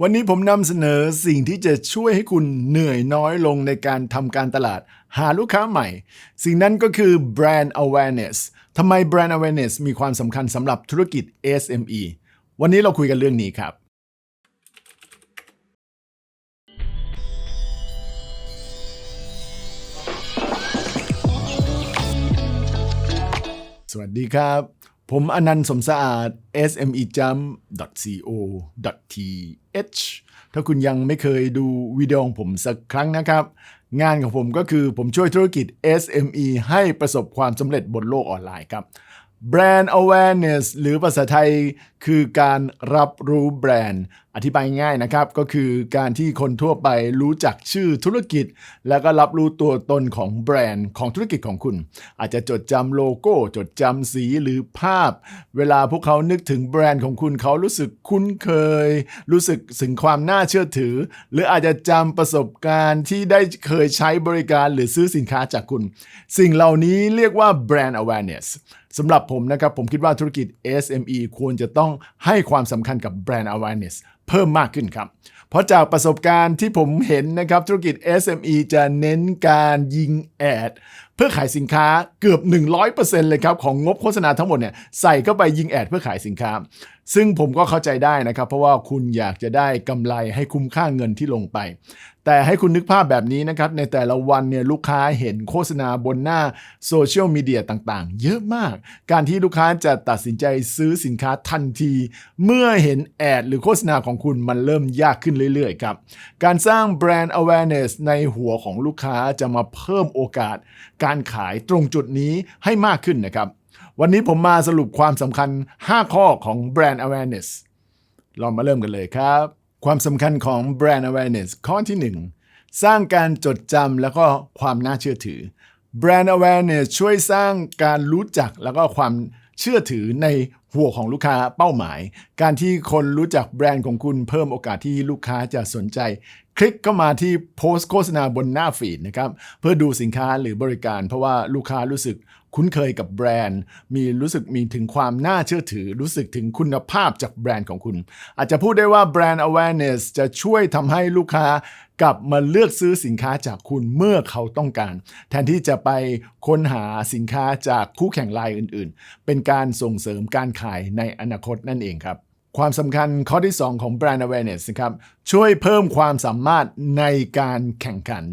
วันนี้ผมนำเสนอสิ่งที่จะช่วยให้คุณเหนื่อยน้อยลงในการทำการตลาด หาลูกค้าใหม่ สิ่งนั้นก็คือ brand awareness ทำไม brand awareness มีความสำคัญสำหรับธุรกิจ SME วันนี้เราคุยกันเรื่องนี้ครับ สวัสดีครับ ผมอนันต์สมสะอาด smejump.co.th H ถ้าคุณยังไม่เคยดูวิดีโอของผมสักครั้งนะครับ งานของผมก็คือผมช่วยธุรกิจ SME ให้ประสบความสำเร็จบนโลกออนไลน์ครับ Brand awareness หรือภาษาไทยคือการรับรู้แบรนด์ อธิบายง่ายนะครับ ก็คือการที่คนทั่วไปรู้จักชื่อธุรกิจ แล้วก็รับรู้ตัวตนของแบรนด์ของธุรกิจของคุณ อาจจะจดจำโลโก้ จดจำสีหรือภาพ เวลาพวกเขานึกถึงแบรนด์ของคุณเขารู้สึกคุ้นเคย รู้สึกถึงความน่าเชื่อถือ หรืออาจจะจำประสบการณ์ที่ได้เคยใช้บริการหรือซื้อสินค้าจากคุณ สิ่งเหล่านี้เรียกว่า brand awareness สำหรับผมนะครับผมคิดว่าธุรกิจ SME ควรจะต้องให้ความสำคัญกับ brand awareness เพิ่มมากขึ้นครับ เพราะจากประสบการณ์ที่ผมเห็นนะครับธุรกิจ SME จะเน้นการยิงแอดเพื่อขายสินค้าเกือบ 100%เลยครับของงบโฆษณาทั้งหมดเนี่ยใส่เข้าไปยิงแอดเพื่อขายสินค้า ซึ่งผมก็เข้าใจได้นะครับ เพราะว่าคุณอยากจะได้กำไรให้คุ้มค่าเงินที่ลงไป แต่ให้คุณนึกภาพแบบนี้นะครับ ในแต่ละวันเนี่ยลูกค้าเห็นโฆษณาบนหน้าโซเชียลมีเดียต่างๆ เยอะมาก การที่ลูกค้าจะตัดสินใจซื้อสินค้าทันที เมื่อเห็นแอด หรือโฆษณาของคุณมันเริ่มยากขึ้นเรื่อยๆครับการสร้างแบรนด์ awareness ในหัวของลูกค้าจะมาเพิ่มโอกาสการขายตรงจุดนี้ให้มากขึ้นนะครับ วันนี้ผมมาสรุปความสำคัญ 5 ข้อของ brand awareness เรามาเริ่มกันเลยครับ ความสำคัญของ brand awareness ข้อที่ 1 สร้างการจดจำแล้วก็ความน่าเชื่อถือ brand awareness ช่วยสร้างการรู้จักแล้วก็ความเชื่อถือในหัวของลูกค้าเป้าหมาย การที่คนรู้จักแบรนด์ของคุณเพิ่มโอกาสที่ลูกค้าจะสนใจ คลิกเข้ามาที่โพสต์โฆษณาบนหน้าฟีดนะครับเพื่อดูสินค้าหรือบริการ เพราะว่าลูกค้ารู้สึกคุ้นเคยกับแบรนด์ มีรู้สึกมีถึงความน่าเชื่อถือ รู้สึกถึงคุณภาพจากแบรนด์ของคุณ อาจจะพูดได้ว่าแบรนด์ awareness จะช่วยทำให้ลูกค้ากลับมาเลือกซื้อสินค้าจากคุณเมื่อเขาต้องการ แทนที่จะไปค้นหาสินค้าจากคู่แข่งรายอื่น ๆ เป็นการส่งเสริมการขายในอนาคตนั่นเองครับ ความสำคัญข้อที่ 2 ของ Brand Awareness นะครับช่วยเพิ่มความสามารถในการแข่งขัน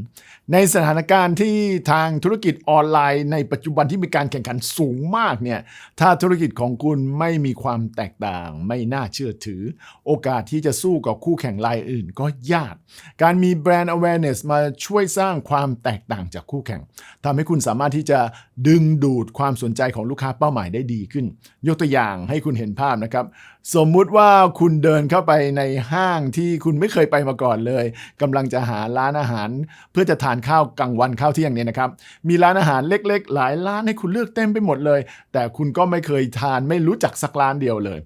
ในสถานการณ์ที่ทางธุรกิจออนไลน์ในปัจจุบันที่มีการแข่งขันสูงมากเนี่ยถ้าธุรกิจของคุณไม่มีความแตกต่าง ไม่น่าเชื่อถือ โอกาสที่จะสู้กับคู่แข่งรายอื่นก็ยาก การมี Brand Awareness มาช่วยสร้างความแตกต่างจากคู่แข่งทำให้คุณสามารถที่จะดึงดูดความสนใจของลูกค้าเป้าหมายได้ดีขึ้น ยกตัวอย่างให้คุณเห็นภาพนะครับสมมุติว่าคุณเดินเข้าไปในห้างที่คุณไม่เคยไปมาก่อนเลยกำลังจะหาร้านอาหาร เพื่อจะทานข้าวกลางวันข้าวเที่ยงเนี่ยนะครับ มีร้านอาหารเล็ก ๆ หลายร้านให้คุณเลือกเต็มไปหมดเลย แต่คุณก็ไม่เคยทานไม่รู้จักสักร้านเดียวเลย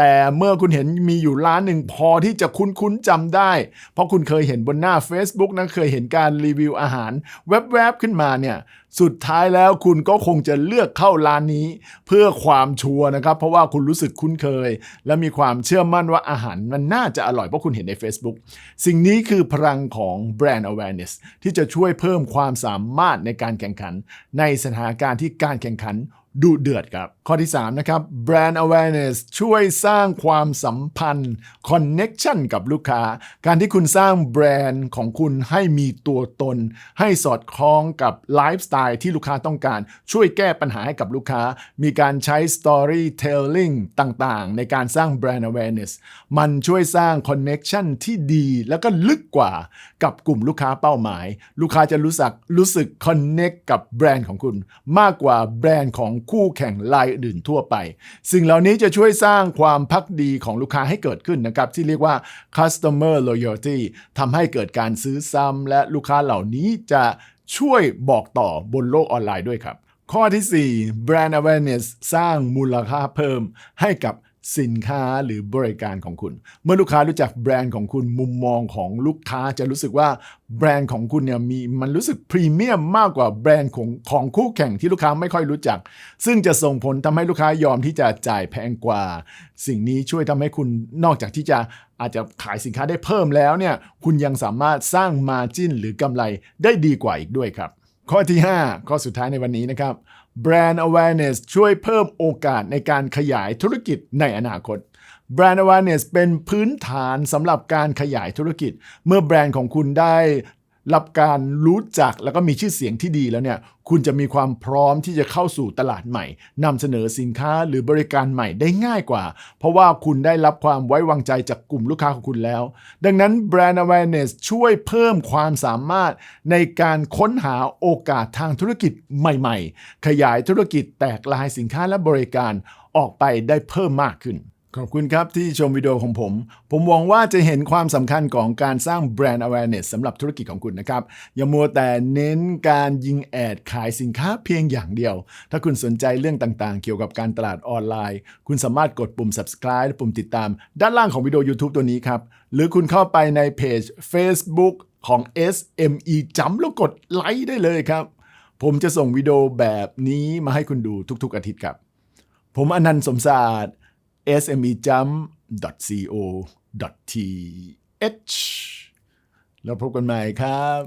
แต่เมื่อคุณเห็นมีอยู่ร้านหนึ่งพอที่จะคุ้นๆจำได้ เพราะคุณเคยเห็นบนหน้า Facebook นะเคยเห็นการรีวิวอาหาร แวบๆขึ้นมาเนี่ยสุดท้ายแล้วคุณก็คงจะเลือกเข้าร้านนี้ เพื่อความชัวร์นะครับ เพราะว่าคุณรู้สึกคุ้นเคย และมีความเชื่อมั่นว่าอาหารมันน่าจะอร่อยเพราะคุณเห็นใน Facebook สิ่งนี้คือพลังของ brand awareness ที่จะช่วยเพิ่มความสามารถในการแข่งขัน ในสถานการณ์ที่การแข่งขันดูเดือดครับ ข้อที่ 3 นะครับ brand awareness ช่วยสร้างความสัมพันธ์ connection กับลูกค้า การที่คุณสร้างแบรนด์ของคุณให้มีตัวตน ให้สอดคล้องกับไลฟ์สไตล์ที่ลูกค้าต้องการ ช่วยแก้ปัญหาให้กับลูกค้า มีการใช้ storytelling ต่างๆ ในการสร้าง brand awareness มันช่วยสร้าง connection ที่ดีแล้วก็ลึกกว่ากับกลุ่มลูกค้าเป้าหมาย ลูกค้าจะรู้สึกรู้สึก connect กับแบรนด์ของคุณ มากกว่าแบรนด์ของคู่แข่งรายอื่นทั่วไป สิ่งเหล่านี้จะช่วยสร้างความพักดีของลูกค้าให้เกิดขึ้นนะครับ ที่เรียกว่า customer loyalty ทำให้เกิดการซื้อซ้ำและลูกค้าเหล่านี้จะช่วยบอกต่อบนโลกออนไลน์ด้วยครับ ข้อที่ 4 brand awareness สร้างมูลค่าเพิ่มให้กับ สินค้าหรือบริการของคุณ เมื่อลูกค้ารู้จักแบรนด์ของคุณมุมมองของลูกค้าจะรู้สึกว่าแบรนด์ของคุณเนี่ยมีมันรู้สึกพรีเมียมมากกว่าแบรนด์ของของคู่แข่งที่ลูกค้าไม่ค่อยรู้จัก ซึ่งจะส่งผลทำให้ลูกค้ายอมที่จะจ่ายแพงกว่า สิ่งนี้ช่วยทำให้คุณนอกจากที่จะอาจจะขายสินค้าได้เพิ่มแล้วเนี่ยคุณยังสามารถสร้างมาจิ n หรือกำไรได้ดีกว่าอีกด้วยครับ ข้อที่ 5 ข้อสุดท้ายในวันนี้นะครับ Brand Awareness ช่วยเพิ่มโอกาสในการขยายธุรกิจในอนาคต Brand Awareness เป็นพื้นฐานสำหรับการขยายธุรกิจ เมื่อแบรนด์ของคุณได้ รับการรู้จักแล้วก็มีชื่อเสียงที่ดีแล้วเนี่ยคุณจะมีความพร้อมที่จะเข้าสู่ตลาดใหม่นำเสนอสินค้าหรือบริการใหม่ได้ง่ายกว่า เพราะว่าคุณได้รับความไว้วางใจจากกลุ่มลูกค้าของคุณแล้ว ดังนั้น Brand Awareness ช่วยเพิ่มความสามารถในการค้นหาโอกาสทางธุรกิจใหม่ ๆ ขยายธุรกิจแตกลายสินค้าและบริการออกไปได้เพิ่มมากขึ้น ขอบคุณครับที่ชมวิดีโอของผม ผมหวังว่าจะเห็นความสำคัญของการสร้าง Brand Awareness สำหรับธุรกิจของคุณนะครับ อย่ามัวแต่เน้นการยิงแอดขายสินค้าเพียงอย่างเดียว ถ้าคุณสนใจเรื่องต่างๆ เกี่ยวกับการตลาดออนไลน์ คุณสามารถกดปุ่ม subscribe และปุ่มติดตาม ด้านล่างของวิดีโอ YouTube ตัวนี้ครับ หรือคุณเข้าไปในเพจ Facebook ของ SME จำแล้วกดไลค์ได้เลยครับ ผมจะส่งวิดีโอแบบนี้มาให้คุณดูทุกๆอาทิตย์ครับ ผมอนันต์สมศาสตร์ smejump.co.th แล้วพบกันใหม่ครับ